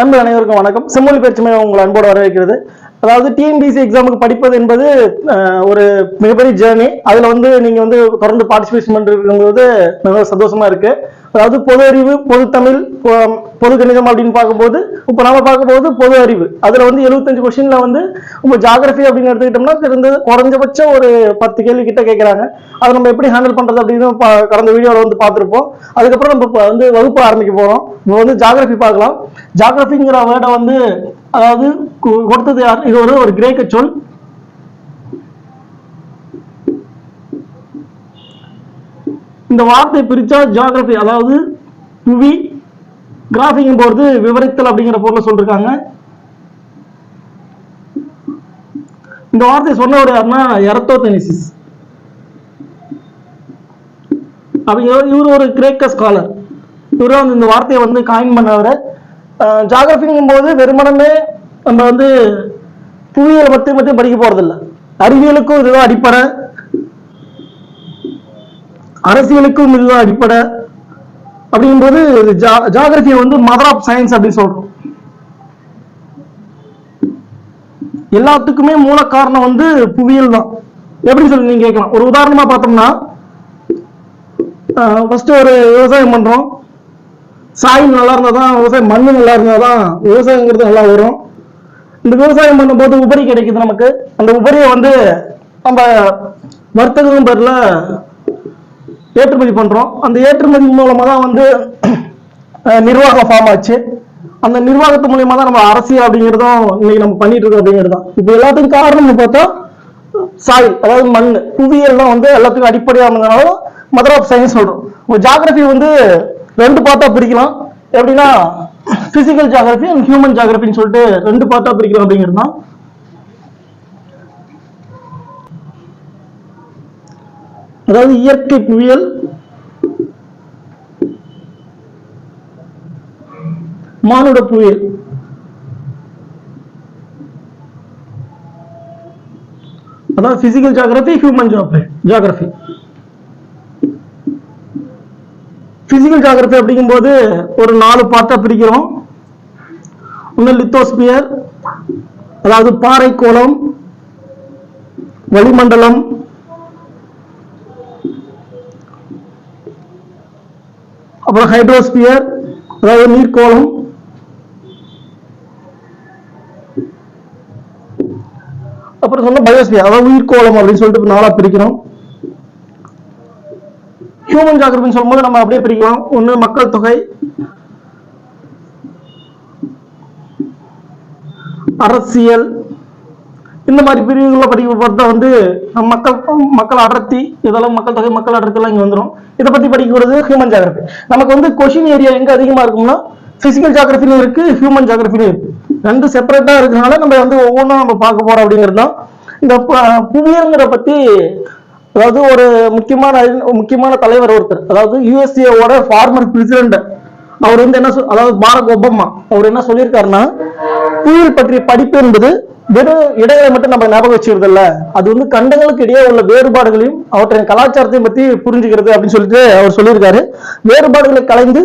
நண்பர் அனைவருக்கும் வணக்கம். செம்மொழி பயிற்சி மையம் உங்களை அன்போடு வரவேற்கிறது. அதாவது டிஎன்பிசி எக்ஸாமுக்கு படிப்பது என்பது ஒரு மிகப்பெரிய ஜேர்னி அதுல வந்து நீங்க வந்து தொடர்ந்து பார்ட்டிசிபேஷன் பண்ணுறது மிக சந்தோஷமா இருக்கு. அதாவது பொது அறிவு பொது தமிழ் பொ- பொது கணிதம் அப்படின்னு பார்க்கும்போது இப்போ நாம பார்க்கும்போது பொது அறிவு. அதுல வந்து எழுபத்தஞ்சு கொஸ்டின்ல வந்து இப்போ ஜாகிரபி அப்படின்னு எடுத்துக்கிட்டோம்னா தெரிஞ்சது குறைஞ்சபட்சம் ஒரு பத்து கேள்வி கிட்ட கேட்குறாங்க அதை நம்ம எப்படி ஹேண்டில் பண்றது அப்படின்னு பா- கடந்த வீடியோல வந்து பார்த்துருப்போம். அதுக்கப்புறம் நம்ம இப்போ வந்து வகுப்பு ஆரம்பிக்க போறோம். இப்போ வந்து ஜாகிரபி பார்க்கலாம். ஜாகிரபிங்கிற வேர்டை வந்து அதாவது கொடுத்தது யார்? இது ஒரு ஒரு கிரேக்க சொல். இந்த வார்த்தை பிரிச்சா ஜியாகிரபி அதாவது புவி கிராஃபிங் போறது விவரித்தல் அப்படிங்கிற பொருளை சொல்லியிருக்காங்க இந்த வார்த்தை சொன்னவர் யாருன்னா எரத்தோதெனிசிஸ். அப்படிங்கிற இவர் ஒரு கிரேக்க ஸ்காலர் இவர் வந்து இந்த வார்த்தையை வந்து காயின் பண்ணவர். ஜாகிரபிங்கும் போது வெறுமனமே நம்ம வந்து புவியியலை மட்டும் மட்டும் படிக்க போகிறதில்ல அறிவியலுக்கும் இதுதான் அடிப்படை. அரசியலுக்கும் இதுதான் அடிப்படை அப்படிங்கும்போது ஜாகிரபியை வந்து மதர் ஆஃப் சயின்ஸ் அப்படின்னு சொல்றோம். எல்லாத்துக்குமே மூல காரணம் வந்து புவியியல் தான். எப்படி சொல்லி நீங்க கேட்கலாம்? ஒரு உதாரணமா பார்த்தோம்னா ஃபர்ஸ்ட் ஒரு விவசாயம் பண்றோம். சாயில் நல்லா இருந்தா தான் விவசாயம் மண்ணு நல்லா இருந்தா தான் விவசாயங்கிறது நல்லா வரும். இந்த விவசாயம் பண்ணும்போது உபரி கிடைக்குது நமக்கு. அந்த உபரியை வந்து நம்ம வர்த்தகம் பேர்ல ஏற்றுமதி பண்ணுறோம் அந்த ஏற்றுமதி மூலமாக தான் வந்து நிர்வாகம் ஃபார்ம் ஆச்சு. அந்த நிர்வாகத்து மூலயமா தான் நம்ம அரசியல் அப்படிங்கிறதும் இன்னைக்கு நம்ம பண்ணிட்டு இருக்கோம் அப்படிங்கிறது தான் இப்போ எல்லாத்துக்கும் காரணம்னு பார்த்தா சாயில் அதாவது மண் புவியியல் தான் வந்து எல்லாத்துக்கும் அடிப்படையானதுனால மதர் ஆஃப் சயின்ஸ் சொல்கிறோம் இப்போ ஜாகிரபி வந்து ரெண்டு பார்த்தா பிரிக்கலாம். எப்படின்னா பிசிக்கல் ஜாகிரபி அண்ட் ஹியூமன் ஜாகிரபின்னு சொல்லிட்டு ரெண்டு பார்த்தா பிரிக்கலாம் அப்படிங்கிறது தான் அதாவது இயற்கை புவியியல் மானுட புவியியல். அதாவது physical geography human geography physical geography அப்படிங்கும்போது ஒரு நாலு பார்ட்டா பிரிக்கிறோம். ஒன்று லித்தோஸ்பியர் அதாவது பாறை கோளம் வளிமண்டலம் அப்புறம் ஹைட்ரோஸ்பியர் அதாவது நீர்க்கோளம். அப்புறம் சொன்ன பயோஸ்பியர் அதாவது உயிர்கோளம் அப்படின்னு சொல்லிட்டு நாளா பிரிக்கிறோம். ஹியூமன் ஜாகிரபின்னு சொல்லும்போது நம்ம அப்படியே பிரிக்கலாம். ஒண்ணு மக்கள் தொகை அரசியல் இந்த மாதிரி பிரிவுகளில் படிக்க பார்த்தா வந்து நம்ம மக்கள் மக்கள் அடர்த்தி இதெல்லாம் மக்கள் தொகை மக்கள் அடர்த்தி இங்கே வந்துடும் வந்துரும். இதை பற்றி படிக்கிறது ஹியூமன் ஜாகிரபி நமக்கு வந்து கொஷின் ஏரியா எங்கே அதிகமாக இருக்கும்னா பிசிக்கல் ஜாகிரபிலும் இருக்கு ஹியூமன் ஜாகிரபிலையும் இருக்கு. ரெண்டு செப்பரேட்டாக இருக்கிறனால நம்ம வந்து ஒவ்வொன்றும் நம்ம பார்க்க போகிறோம் அப்படிங்கிறது தான். இந்த புவியங்கிற பற்றி அதாவது ஒரு முக்கியமான முக்கியமான தலைவர் ஒருத்தர் அதாவது யூஎஸ்ஏவோட ஃபார்மர் பிரசிடென்ட் அவர் வந்து என்ன சொல் அதாவது பாரக் ஒபாமா அவர் என்ன சொல்லியிருக்காருன்னா புயல் பற்றிய படிப்பு என்பது வெறும் இடங்களை மட்டும் நம்ம ஞாபகம் வச்சுக்கிறது இல்ல அது வந்து கண்டங்களுக்கு இடையே உள்ள வேறுபாடுகளையும் அவற்றின் கலாச்சாரத்தையும் பத்தி புரிஞ்சுக்கிறது அப்படின்னு சொல்லிட்டு அவர் சொல்லியிருக்காரு. வேறுபாடுகளை கலைந்து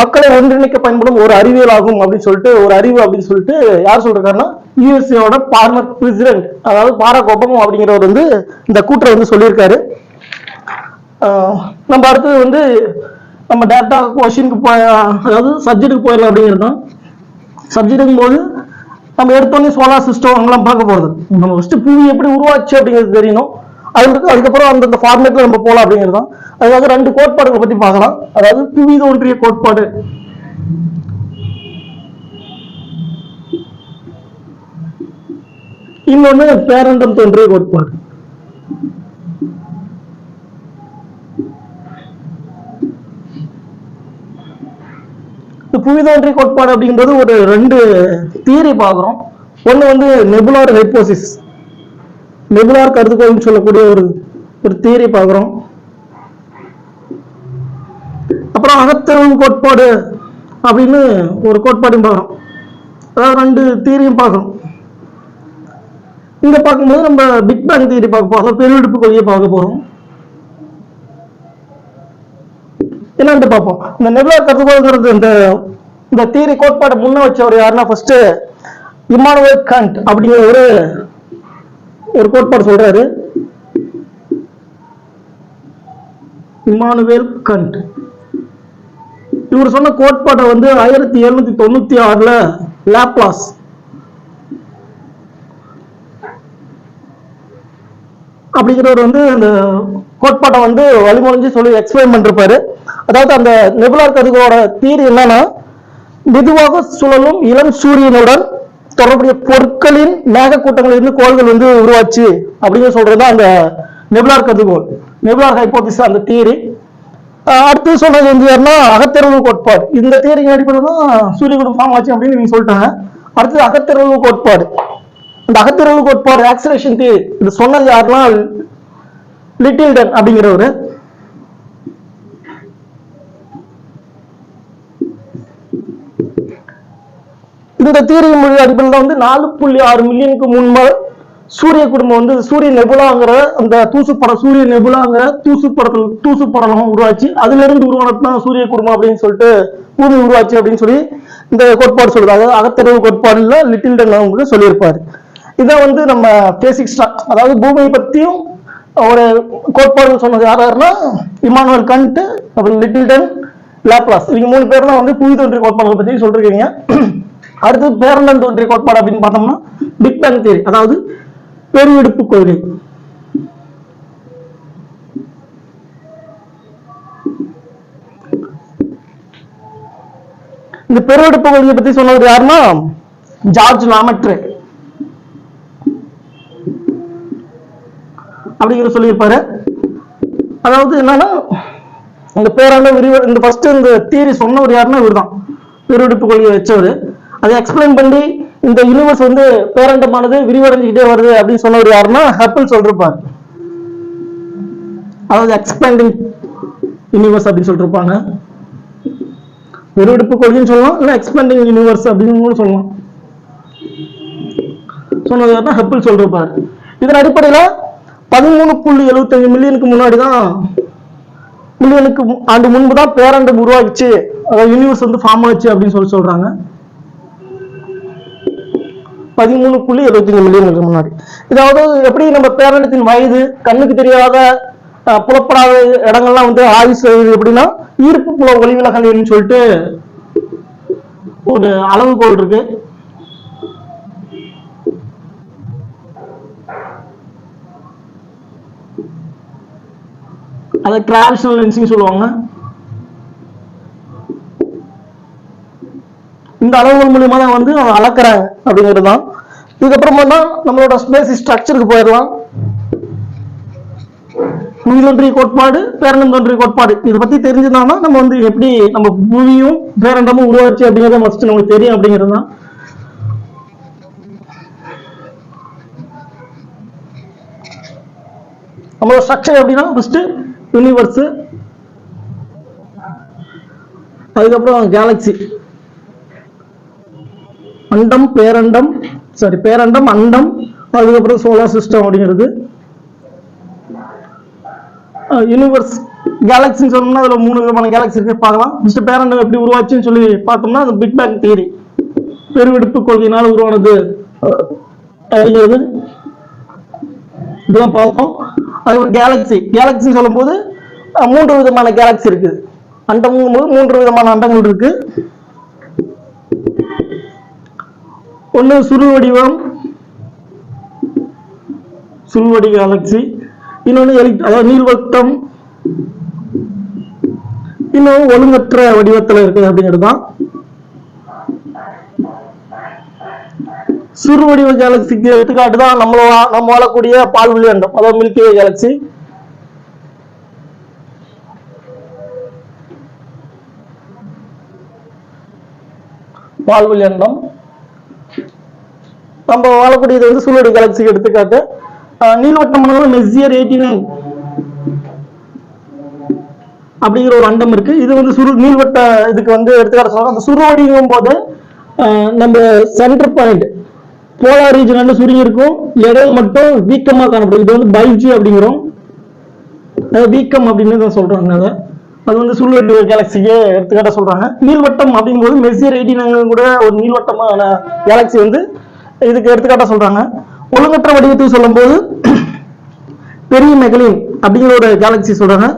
மக்களை ஒன்றிணைக்க பயன்படும் ஒரு அறிவியல் ஆகும் அப்படின்னு சொல்லிட்டு ஒரு அறிவு அப்படின்னு சொல்லிட்டு யார் சொல்றாருன்னா யூஎஸ்ஏவோட பார்மர் பிரசிடென்ட் அதாவது பாரா ஒபாமா அப்படிங்கிறவர் வந்து இந்த கூற்றை வந்து சொல்லியிருக்காரு. நம்ம அடுத்தது வந்து நம்ம டேரக்டா கொஷினுக்கு போய் அதாவது சப்ஜெக்ட்டுக்கு போயிடலாம் அப்படிங்கிறது தான். சப்ஜெக்ட்டுக்கும் போது நம்ம எடுத்தோடனே சோலார் சிஸ்டம் அங்கெல்லாம் பார்க்க போறது. நம்ம ஃபர்ஸ்ட் புவி எப்படி உருவாச்சு அப்படிங்கிறது தெரியணும். அதுக்கு அதுக்கப்புறம் அந்தந்த ஃபார்மேட்ல நம்ம போகலாம் அப்படிங்கிறது தான். அதுக்காக ரெண்டு கோட்பாடுகளை பத்தி பார்க்கலாம். அதாவது புவி தோன்றிய கோட்பாடு. இன்னொன்னு பேரண்டம் தோன்றிய கோட்பாடு. புவிதோன்றி கோட்பாடு அப்படிங்கிறது ஒரு ரெண்டு தியரி பார்க்குறோம். ஒன்று வந்து நெபுலார் ஹைப்போசிஸ் நெபுலார் கருதுகோள்னு சொல்லக்கூடிய ஒரு ஒரு தியரி பார்க்குறோம். அப்புறம் அகத்திறவு கோட்பாடு அப்படின்னு ஒரு கோட்பாடும் பார்க்குறோம். அதாவது ரெண்டு தியரியும் பார்க்குறோம். இங்கே பார்க்கும்போது நம்ம பிக் பேங் தியரி பார்க்க அதாவது பெருவெடுப்பு கொள்கையை பார்க்க போகிறோம் என்னன்ட்டு பார்ப்போம். இந்த நெபுலா கருதுகோள்ங்கிறது இந்த இந்த தியரி கோட்பாட்டை முன்ன வச்சவர் யாருன்னா ஃபர்ஸ்ட் இமானுவல் கண்ட் அப்படிங்கிற ஒரு ஒரு கோட்பாடு சொல்றாரு. இமானுவேல் கண்ட் இவர் சொன்ன கோட்பாட்டை வந்து ஆயிரத்தி எழுநூத்தி தொண்ணூத்தி ஆறுல லாப்லாஸ். அப்படிங்கிறவர் வந்து அந்த கோட்பாட்டை வந்து வழிமொழிஞ்சு சொல்லி எக்ஸ்பிளைன் பண்ணிருப்பாரு. அதாவது அந்த நெபுலார் கதுகோட தீரி என்னன்னா மெதுவாக சுழலும் இளம் சூரியனுடன் தொடர்புடைய பொருட்களின் மேகக்கூட்டங்களிலிருந்து கோள்கள் வந்து உருவாச்சு அப்படின்னு சொல்றது தான் அந்த நெபுலார் கதிர்கோள் நெபுலார் ஹைபோதிஸ் அந்த தியரி அடுத்து சொல்றது வந்து யாருன்னா அகத்திறவு கோட்பாடு. இந்த தியரிங்க அடிப்படையில் தான் சூரியகுடம் ஃபார்ம் ஆச்சு அப்படின்னு நீங்க சொல்லிட்டாங்க. அடுத்தது அகத்திறவு கோட்பாடு. இந்த அகத்திறவு கோட்பாடு ஆக்சிலேஷன் தியரி இது சொன்னது யாருன்னா லிட்டில்டன் அப்படிங்கிறவர். இந்த தீரிய மொழி அடிப்படையில் வந்து நாலு புள்ளி ஆறு மில்லியனுக்கு முன்பு சூரிய குடும்பம் வந்து சூரிய நெபுலாங்கிற அந்த தூசு படம் சூரிய நெபுலாங்கிற தூசு படத்தில் தூசு படலம் உருவாச்சு. அதுல இருந்து உருவானதுதான் சூரிய குடும்பம் அப்படின்னு சொல்லிட்டு பூமி உருவாச்சு அப்படின்னு சொல்லி இந்த கோட்பாடு சொல்லுது. அதாவது அகத்தறிவு கோட்பாடுல லிட்டில் டன் அவங்க சொல்லியிருப்பாரு. இதை வந்து நம்ம பேசிக் அதாவது பூமியை பத்தியும் ஒரு கோட்பாடு சொன்னது யார் யாருன்னா இமானுவல் கண்ட் அப்புறம் லிட்டில் டன் லாப்லாஸ். இவங்க மூணு பேர் தான் வந்து புவி தோன்றிய கோட்பாடுகளை பத்தி சொல்றீங்க அடுத்தது பேரண்டன் தோன்றிய கோட்பாடு அப்படின்னு பார்த்தோம்னா பிக் பேங் தேரி அதாவது பெருவெடுப்பு கொள்கை இந்த பெருவெடுப்பு கொள்கையை பத்தி சொன்னவர் யாருன்னா? ஜார்ஜ் லாமட்ரே அப்படிங்கிற சொல்லியிருப்பாரு. அதாவது என்னன்னா இந்த பேரான விரிவு இந்த ஃபர்ஸ்ட் இந்த தியரி சொன்னவர் யாருன்னா இவர்தான். பெருவெடுப்பு கொள்கையை வச்சவர். அதை எக்ஸ்பிளைன் பண்ணி இந்த யூனிவர்ஸ் வந்து பேரண்டமானது விரிவடைஞ்சுக்கிட்டே வருது அப்படின்னு சொன்னவர் யாருன்னா ஹப்பிள் சொல்லிருப்பார். அதாவது எக்ஸ்பேண்டிங் யூனிவர்ஸ் அப்படின்னு சொல்லிருப்பாங்க. பெருவெடுப்பு கொள்கைன்னு சொல்லலாம் இல்லை எக்ஸ்பேண்டிங் யூனிவர்ஸ் அப்படின்னு கூட சொல்லலாம். சொன்னது யாருன்னா ஹப்பிள் சொல்லிருப்பார். இதன் அடிப்படையில் பதிமூணு புள்ளி எழுபத்தஞ்சு மில்லியனுக்கு முன்னாடி தான் மில்லியனுக்கு ஆண்டு முன்பு தான் பேரண்டம் உருவாகிச்சு. அதாவது யூனிவர்ஸ் வந்து ஃபார்ம் ஆச்சு அப்படின்னு சொல்லி சொல்றாங்க. பதிமூணு புள்ளி எழுபத்தஞ்சு மில்லியனுக்கு முன்னாடி. இதாவது எப்படி நம்ம பேரண்டத்தின் வயது கண்ணுக்கு தெரியாத புலப்படாத இடங்கள்லாம் வந்து ஆய்வு செய்வது எப்படின்னா ஈர்ப்பு புல ஒளிவிலகல்னு சொல்லிட்டு ஒரு அளவுகோல் இருக்கு. அதை டிராடிஷனல் சொல்லுவாங்க. இந்த அளவுகள் மூலியமா தான் வந்து அவங்க அளக்குறாங்க அப்படிங்கிறது தான். இதுக்கப்புறமா தான் நம்மளோட ஸ்பேஸ் ஸ்ட்ரக்சருக்கு போயிடலாம். புவி கோட்பாடு பேரண்டம் தோன்றிய கோட்பாடு. இதை பத்தி தெரிஞ்சதுனா நம்ம வந்து எப்படி நம்ம புவியும் பேரண்டமும் உருவாச்சு அப்படிங்கறத ஃபர்ஸ்ட் நமக்கு தெரியும் அப்படிங்கிறது தான். நம்மளோட ஸ்ட்ரக்சர் எப்படின்னா ஃபர்ஸ்ட் யூனிவர்ஸ் அதுக்கப்புறம் கேலக்ஸி அண்டம் பேரண்டம் சாரி பேரண்டம் அண்டம் அதுக்கப்புறம் சோலார் சிஸ்டம் அப்படிங்கிறது. யூனிவர்ஸ் கேலக்சின்னு சொன்னோம்னா அதில் மூணு விதமான கேலக்ஸி இருக்கு. பார்க்கலாம். ஃபஸ்ட்டு பேரண்டம் எப்படி உருவாச்சுன்னு சொல்லி பார்த்தோம்னா அது பிக் பேங் தியரி பெருவெடுப்பு கொள்கையினால் உருவானது அப்படிங்கிறது. இதெல்லாம் பார்ப்போம். அது ஒரு கேலக்ஸி கேலக்ஸி சொல்லும்போது மூன்று விதமான கேலக்ஸி இருக்குது அண்டம் போது மூன்று விதமான அண்டங்கள் இருக்கு. ஒன்று சுரு வடிவம் சுருவடி கேலக்சி இன்னொன்று எலிக் அதாவது நீள்வட்டம் இன்னும் ஒழுங்கற்ற வடிவத்தில் இருக்குது அப்படிங்கிறது தான் சிறு கேலக்சிக்கு எடுத்துக்காட்டு தான் நம்மள நம்ம வாழக்கூடிய பால்வெளி அண்டம் அதாவது மில்கி வே கேலக்சி பால்வெளி அண்டம். நம்ம வாழக்கூடியது வந்து சூரியடி கேலக்சிக்கு எடுத்துக்காட்டு. அஹ் நீள்வட்டம் மெஸ்ஸியர் எயிட்டி நைன் அப்படிங்கிற ஒரு அண்டம் இருக்கு. இது வந்து சுரு நீள்வட்ட இதுக்கு வந்து எடுத்துக்காட்டு சொல்றோம். அந்த சுருவடிங்கும் போது நம்ம சென்டர் பாயிண்ட் போலார் ரீஜன் வந்து சுருங்கி இருக்கும். இடையில மட்டும் வீக்கமாக காணப்படும். இது வந்து பைஜி அப்படிங்கிறோம். அதாவது வீக்கம் அப்படின்னு தான் சொல்றாங்க அதை அது வந்து சூரிய கேலக்சிக்கு எடுத்துக்காட்ட சொல்றாங்க. நீள்வட்டம் அப்படிங்கும்போது மெர்சியர் எயிட்டீன் கூட ஒரு நீள்வட்டமான கேலக்சி வந்து இதுக்கு எடுத்துக்காட்ட சொல்றாங்க. ஒழுங்கற்ற வடிவத்தை சொல்லும்போது பெரிய மெகலின் அப்படிங்கிற ஒரு கேலக்சி சொல்றாங்க.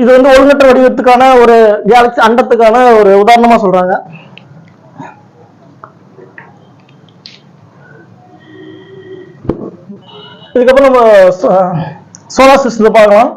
இது வந்து ஒழுங்கற்ற வடிவத்துக்கான ஒரு கேலக்சி அண்டத்துக்கான ஒரு உதாரணமா சொல்றாங்க. இதுக்கப்புறம் நம்ம சோலார் சிஸ்டத்தை பார்க்கலாம்.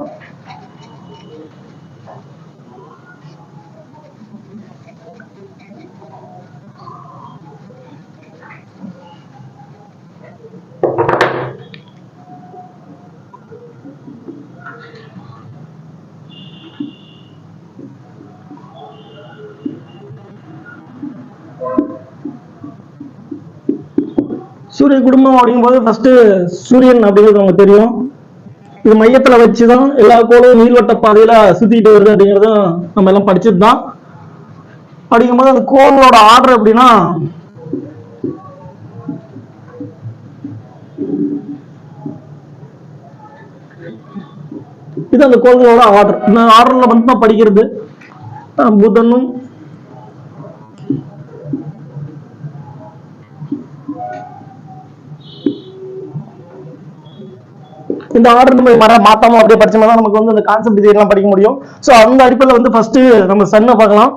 சூரிய குடும்பம் அப்படிங்கும்போது ஃபர்ஸ்ட் சூரியன் அப்படிங்கிறது நமக்கு தெரியும். இது மையத்துல வச்சுதான் எல்லா கோளும் நீள்வட்ட பாதையில சுத்திட்டு வருது அப்படிங்கிறதும் நம்ம எல்லாம் படிச்சது தான் அப்படிங்கும்போது அந்த கோளோட ஆர்டர் எப்படின்னா இது அந்த கோள்களோட ஆர்டர் இந்த ஆர்டர்ல வந்து தான் படிக்கிறது புதனும் இந்த ஆர்டர் நம்ம மர மாத்தாம அப்படியே படிச்சோம்னா தான் நமக்கு வந்து அந்த கான்செப்ட் எல்லாம் படிக்க முடியும். சோ அந்த அடிப்படையில் வந்து ஃபர்ஸ்ட் நம்ம சன்னை பார்க்கலாம்.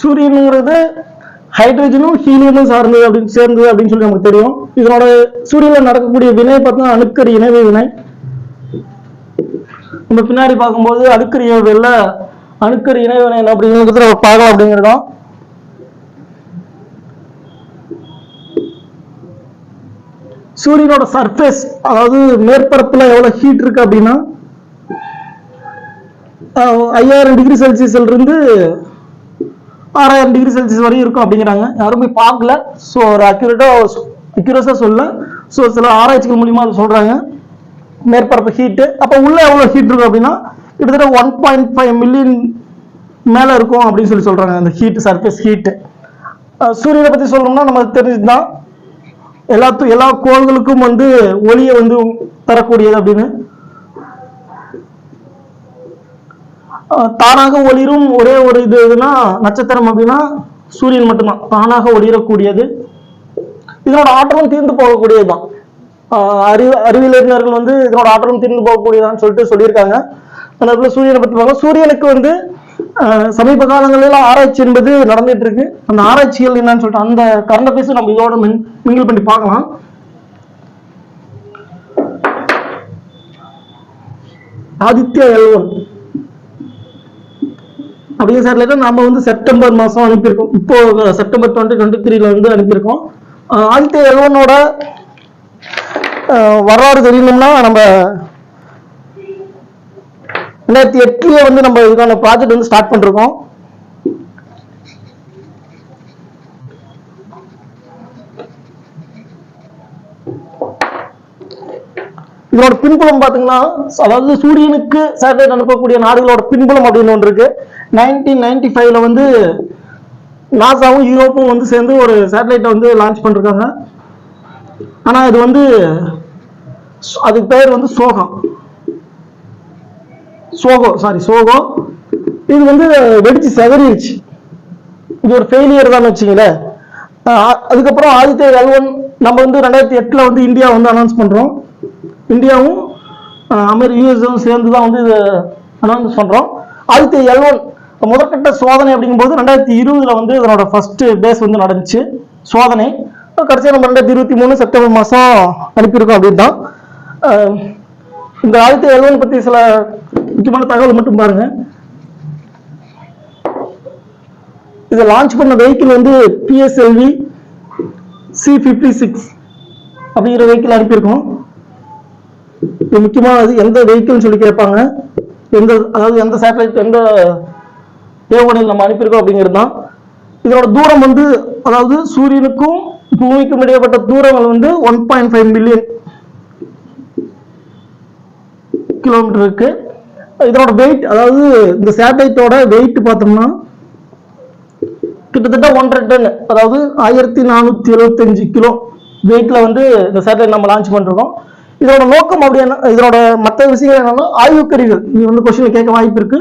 சூரியனுங்கிறது ஹைட்ரஜனும் ஹீலியமும் சார்ந்தது அப்படின்னு சேர்ந்தது அப்படின்னு சொல்லி நமக்கு தெரியும். இதனோட சூரியனில் நடக்கக்கூடிய வினை பார்த்தா அணுக்கர் இணைவு வினை. நம்ம பின்னாடி பார்க்கும்போது அணுக்கர் இணைவுல அணுக்கர் இணைவு வினை அப்படிங்கிறது நம்ம பார்க்கலாம் அப்படிங்கிறதும் சூரியனோட சர்ஃபேஸ் அதாவது மேற்பரப்புல எவ்வளவு ஹீட் இருக்கு அப்படின்னா ஐயாயிரம் டிகிரி செல்சியஸ்ல இருந்து ஆறாயிரம் டிகிரி செல்சியஸ் வரையும் இருக்கும் அப்படிங்கிறாங்க. யாரும் போய் பார்க்கல. ஸோ ஒரு அக்யூரேட்டாக அக்யூரஸாக சொல்ல ஸோ சில ஆராய்ச்சிகள் மூலியமாக அதை சொல்கிறாங்க மேற்பரப்பு ஹீட்டு அப்போ உள்ளே எவ்வளோ ஹீட் இருக்கும் அப்படின்னா கிட்டத்தட்ட ஒன் பாயிண்ட் ஃபைவ் மில்லியன் மேலே இருக்கும் அப்படின்னு சொல்லி சொல்கிறாங்க அந்த ஹீட் சர்ஃபேஸ் ஹீட்டு சூரியனை பற்றி சொல்லணும்னா நமக்கு தெரிஞ்சுதான் எல்லாத்து எல்லா கோள்களுக்கும் வந்து ஒளியை வந்து தரக்கூடியது அப்படின்னு தானாக ஒளிரும் ஒரே ஒரு இது எதுனா நட்சத்திரம் அப்படின்னா சூரியன் மட்டும்தான். தானாக ஒளிரக்கூடியது. இதனோட ஆற்றலும் தீர்ந்து போகக்கூடியது தான் அறிவு அறிவியலறிஞர்கள் வந்து இதனோட ஆற்றலும் தீர்ந்து போகக்கூடியதான்னு சொல்லிட்டு சொல்லியிருக்காங்க. அந்த இடத்துல சூரியனை பற்றி பார்க்கலாம். சூரியனுக்கு வந்து சமீப காலங்களில் ஆராய்ச்சி என்பது நடந்துட்டு இருக்கு. அந்த ஆராய்ச்சிகள் என்னன்னு சொல்லிட்டு அந்த கரண்ட் அஃபேர்ஸ் நம்ம இதோட மின் மிங்கிள் பண்ணி பார்க்கலாம். ஆதித்யா எல்வன். அப்படிங்கிற லெட்டர் நம்ம வந்து செப்டம்பர் மாதம் அனுப்பியிருக்கோம். இப்போ செப்டம்பர் டுவெண்ட்டி டுவெண்ட்டி த்ரீல வந்து அனுப்பியிருக்கோம். ஆஹ் ஆதித்ய எல்வனோட வரலாறு தெரியணும்னா நம்ம ரெண்டாயிரத்தி எட்டுல வந்து நம்ம இதுக்கான ப்ராஜெக்ட் வந்து ஸ்டார்ட் பண்ணிருக்கோம். இதோட பின்புலம் பாத்தீங்கன்னா அதாவது சூரியனுக்கு சேட்டலைட் அனுப்பக்கூடிய நாடுகளோட பின்புலம் அப்படின்னு ஒன்று இருக்கு. நைன்டீன் நைன்டி ஃபைவ்ல வந்து நாசாவும் யூரோப்பும் வந்து சேர்ந்து ஒரு சேட்டலைட்டை வந்து லான்ச் பண்ணிருக்காங்க. ஆனால் இது வந்து அதுக்கு பேர் வந்து சோகம். சோகோ சாரி சோகோ. இது வந்து வெடிச்சு செதறிடுச்சு இது ஒரு ஃபெயிலியர் தான் வச்சுங்களேன் அதுக்கப்புறம் ஆதித்ய எல்வன் நம்ம வந்து ரெண்டாயிரத்தி எட்டில் வந்து இந்தியா வந்து அனௌன்ஸ் பண்ணுறோம் இந்தியாவும் அமெரி யூஎஸும் சேர்ந்து தான் வந்து இது அனௌன்ஸ் பண்ணுறோம் ஆதித்ய எல்வன் முதற்கட்ட சோதனை அப்படிங்கும்போது ரெண்டாயிரத்தி இருபதுல வந்து இதனோட ஃபர்ஸ்ட் பேஸ் வந்து நடந்துச்சு. சோதனை. கடைசியாக நம்ம ரெண்டாயிரத்தி இருபத்தி மூணு செப்டம்பர் மாதம் அனுப்பியிருக்கோம் அப்படின்னு தான் இந்த ஆதித்ய எல்வன் பற்றி சில முக்கியமான தகவல் மட்டும் பாருங்க. இதை லான்ச் பண்ண வெஹிக்கிள் வந்து பிஎஸ்எல்வி சி ஃபிஃப்டி சிக்ஸ் அப்படிங்கிற வெஹிக்கிள் அனுப்பியிருக்கோம். இது முக்கியமானது எந்த வெஹிக்கிள்னு சொல்லி கேட்பாங்க. எந்த அதாவது எந்த சேட்டலைட் எந்த ஏவுகணைகள் நம்ம அனுப்பியிருக்கோம் அப்படிங்கிறது தான். இதோட தூரம் வந்து அதாவது சூரியனுக்கும் பூமிக்கும் இடையப்பட்ட தூரங்கள் வந்து one point five million kilometre இருக்கு. இதோட வெயிட் அதாவது இந்த சேட்டலைட்டோட வெயிட் பார்த்தோம்னா கிட்டத்தட்ட ஒன்றரை டன் அதாவது ஆயிரத்தி நானூத்தி எழுபத்தஞ்சு கிலோ வெயிட்ல வந்து இந்த சேட்டலைட் நம்ம லான்ச் பண்றோம் இதோட நோக்கம் அப்படி என்ன இதோட மற்ற விஷயங்கள் என்னன்னா ஆய்வுக்கருவிகள். இது வந்து கொஸ்டின் கேட்க வாய்ப்பு இருக்கு.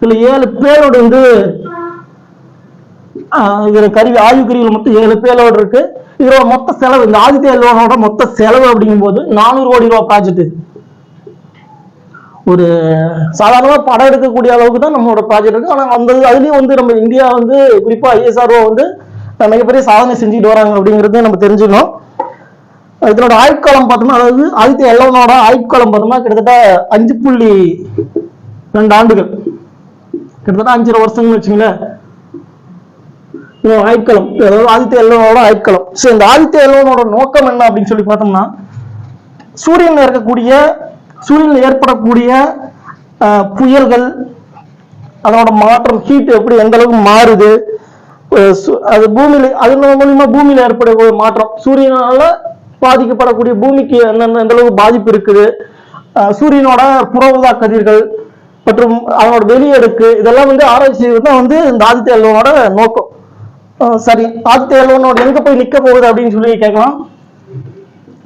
இதுல ஏழு பேரோட வந்து ஆஹ், கருவி ஆய்வு கருவிகள் மொத்தம் ஏழு பேரோட இருக்கு. இதோட மொத்த செலவு இந்த ஆதித்ய எல்வானோட மொத்த செலவு அப்படிங்கும்போது நானூறு கோடி ரூபாய் ப்ராஜெக்ட் ஒரு சாதாரணமா படம் எடுக்கக்கூடிய அளவுக்கு தான் நம்மளோட ப்ராஜெக்ட் இருக்கு. ஆனா அந்த அதுலயும் வந்து நம்ம இந்தியா வந்து குறிப்பா ஐஎஸ்ஆர்ஓ வந்து மிகப்பெரிய சாதனை செஞ்சுட்டு வராங்க அப்படிங்கிறது நம்ம தெரிஞ்சுக்கணும். இதனோட ஆயுட்காலம் பார்த்தோம்னா அதாவது ஆதித்ய எல்லவனோட ஆயுட்காலம் பார்த்தோம்னா கிட்டத்தட்ட அஞ்சு புள்ளி ரெண்டு ஆண்டுகள். கிட்டத்தட்ட அஞ்சரை வருஷம்னு வச்சுங்களேன். இதோட ஆயுட்காலம். அதாவது ஆதித்ய எல்லவனோட ஆயுட்காலம். ஸோ இந்த ஆதித்ய எல்லவனோட நோக்கம் என்ன அப்படின்னு சொல்லி பார்த்தோம்னா சூரியனில் இருக்கக்கூடிய சூரியனில் ஏற்படக்கூடிய புயல்கள் அதனோட மாற்றம் ஹீட் எப்படி எந்த அளவுக்கு மாறுது சு- அது பூமியில அதன் மூலியமா பூமியில ஏற்படக்கூடிய மாற்றம். சூரியனால பாதிக்கப்படக்கூடிய பூமிக்கு என்னென்ன எந்த அளவுக்கு பாதிப்பு இருக்குது சூரியனோட புறவுதா கதிர்கள் மற்றும் அதனோட வெளியெடுக்கு இதெல்லாம் வந்து ஆராய்ச்சி தான் வந்து இந்த ஆதித்ய அல்வனோட நோக்கம். சரி ஆதித்ய அல்வனோட எங்க போய் நிக்க போகுது அப்படின்னு சொல்லி கேட்கலாம்.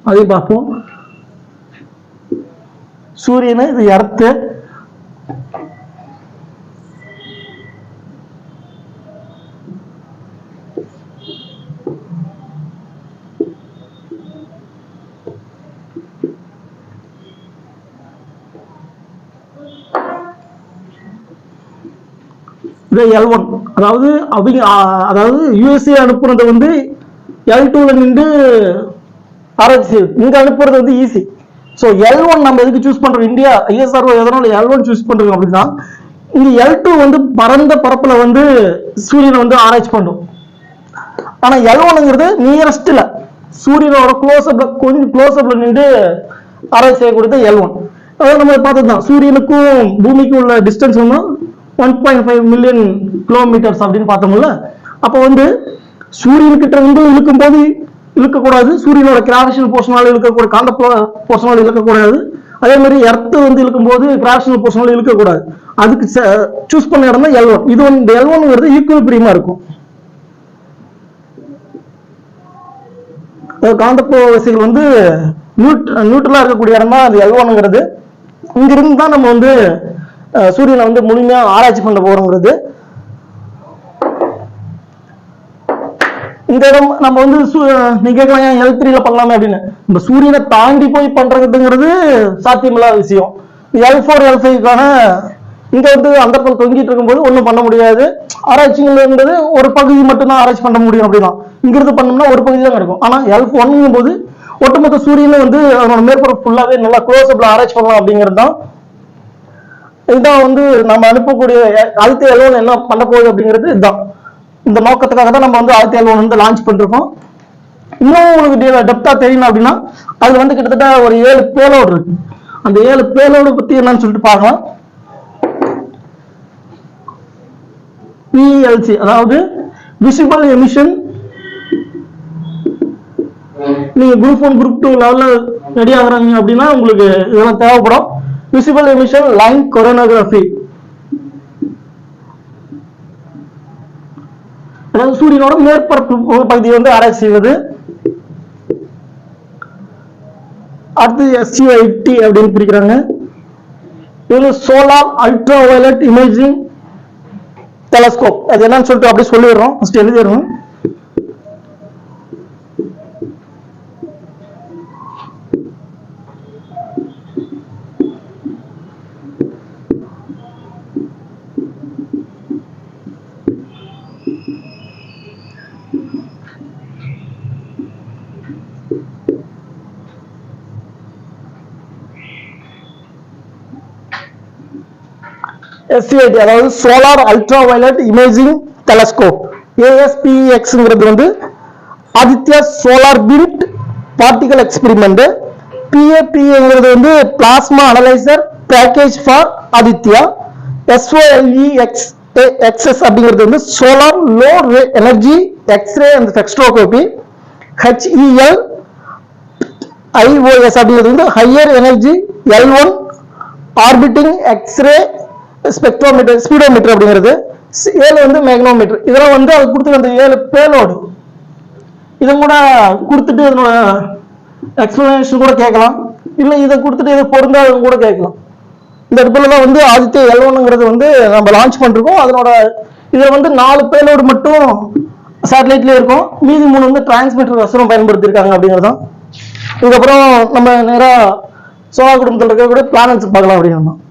அதையும் பார்ப்போம். சூரியனு இது எர்த்து இது எல் ஒன் அதாவது அவங்க அதாவது யூஎஸ்ஏ அனுப்புனது வந்து எல் டூவில் நின்று ஆராய்ச்சி செய்யுது இங்க அனுப்புறது வந்து ஈஸி ஸோ எல் ஒன் நம்ம எதுக்கு சூஸ் பண்ணுறோம் இந்தியா ஐஎஸ்ஆர்ஓ எதனால எல் ஒன் சூஸ் பண்ணுறோம் அப்படின்னா இங்கே எல் டூ வந்து பரந்த பரப்பில் வந்து சூரியனை வந்து ஆராய்ச்சி பண்ணும் ஆனால் எல் ஒன்னுங்கிறது நியரஸ்டில் சூரியனோட க்ளோஸ்அப்ல கொஞ்சம் க்ளோஸ்அப்ல நின்று ஆராய்ச்சி செய்யக்கூடியது எல் ஒன் அதாவது நம்ம பார்த்தது தான் சூரியனுக்கும் பூமிக்கும் உள்ள டிஸ்டன்ஸ் வந்து one point five million kilometres அப்படின்னு பார்த்தோம்ல அப்போ வந்து சூரியன் கிட்ட இருந்து இழுக்கும் போது இழுக்கக்கூடாது. சூரியனோட கிராவிஷனல் போர்ஷனால இழுக்கக்கூடாது. காந்த போர்ஷனால இழுக்கக்கூடாது. அதே மாதிரி எர்த்து வந்து இழுக்கும்போது கிராவிஷனல் போர்ஷனால இழுக்கக்கூடாது. அதுக்கு சூஸ் பண்ண இடம் தான் எல் ஒன் இது வந்து எல் ஒன்ங்கிறது ஈக்குவல் பிரியமா இருக்கும். அஹ் காந்தப்புல வந்து நியூட் நியூட்ரலா இருக்கக்கூடிய இடம் தான் அது எல்வானுங்கிறது இங்கிருந்து தான் நம்ம வந்து சூரியனை வந்து முழுமையாக ஆராய்ச்சி பண்ண போகிறோங்கிறது இந்த இடம் நம்ம வந்து சு- நீங்க கேட்கலாம் எல் த்ரீல பண்ணலாமே அப்படின்னு. நம்ம சூரியனை தாண்டி போய் பண்றதுங்கிறது சாத்தியமில்லாத விஷயம். எல் ஃபோர் எல் ஃபைவ்க்கான இங்க வந்து அந்த பக்கம் தொங்கிட்டு இருக்கும்போது ஒன்றும் பண்ண முடியாது. ஆராய்ச்சிங்கிறது ஒரு பகுதி மட்டும்தான் ஆராய்ச்சி பண்ண முடியும் அப்படின்னா இங்கிருந்து பண்ணோம்னா ஒரு பகுதி தான் கிடைக்கும் ஆனா எல் ஒன்னுங்கும் போது ஒட்டுமொத்த சூரியனை வந்து அதனோட மேற்பரப்பு ஃபுல்லாவே நல்லா க்ளோஸ்அப்ல ஆராய்ச்சி பண்ணலாம் அப்படிங்கிறது தான் இதுதான் வந்து நம்ம அனுப்பக்கூடிய ஆதித்ய எல்வன் என்ன பண்ண போகுது அப்படிங்கிறது இதுதான் இந்த நோக்கத்துக்காக தான் நம்ம வந்து ஆதித்ய எல்வன் வந்து லான்ச் பண்ணிருக்கோம். இன்னும் உங்களுக்கு டெப்தா தெரியணும் அப்படின்னா அது வந்து கிட்டத்தட்ட ஒரு ஏழு பேலோடு இருக்கு. அந்த ஏழு பேலோடு பத்தி என்னன்னு சொல்லிட்டு பார்க்கலாம். பிஎல்சி அதாவது விசிபிள் எமிஷன் நீங்க குரூப் ஒன் குரூப் டூ லெவல்ல ரெடி ஆகுறாங்க அப்படின்னா உங்களுக்கு இதெல்லாம் தேவைப்படும். விசிபிள் எமிஷன் லைன் coronagraphy அதாவது சூரியனோட மேற்பரப்பு பகுதியை வந்து ஆராய்ச்சி செய்வது. அடுத்து எஸ்யூஐடி அப்படின்னு பிரிக்கிறாங்க. இது solar ultra violet imaging telescope அது என்னன்னு சொல்லிட்டு அப்படியே சொல்லிடுறோம். ஃபஸ்ட் எழுதிடுறோம். எஸ்சிஐடி அதாவது solar ultra violet imaging telescope ஏஎஸ்பிஎக்ஸ்ங்கிறது வந்து Aditya solar build particle experiment பிஏபிங்கிறது வந்து plasma analyser package for Aditya SOLEX XS அப்படிங்கிறது வந்து solar low energy x-ray and spectroscopy HEL IOS அப்படிங்கிறது வந்து higher energy L one orbiting x-ray spectrometer speedometer அப்படிங்கிறது ஏழு வந்து மேக்னோமீட்டர் இதெல்லாம் வந்து அது கொடுத்துருக்க அந்த ஏழு பேலோடு இதை கூட கொடுத்துட்டு அதனோட எக்ஸ்பிளனேஷன் கூட கேட்கலாம். இல்லை இதை கொடுத்துட்டு இதை பொருந்தாத கூட கேட்கலாம். இந்த இடத்துல தான் வந்து ஆதித்ய எல்வனுங்கிறது வந்து நம்ம லான்ச் பண்ணிருக்கோம். அதனோட இதில் வந்து நாலு பேலோடு மட்டும் சேட்டலைட்லேயே இருக்கும். மீதி மூணு வந்து டிரான்ஸ்மிட்டர் வசரம் பயன்படுத்தியிருக்காங்க அப்படிங்கிறது தான் இதுக்கப்புறம் நம்ம நேராக சோழா குடும்பத்தில் இருக்கக்கூடிய பிளானட்ஸ் பார்க்கலாம் அப்படிங்கிறது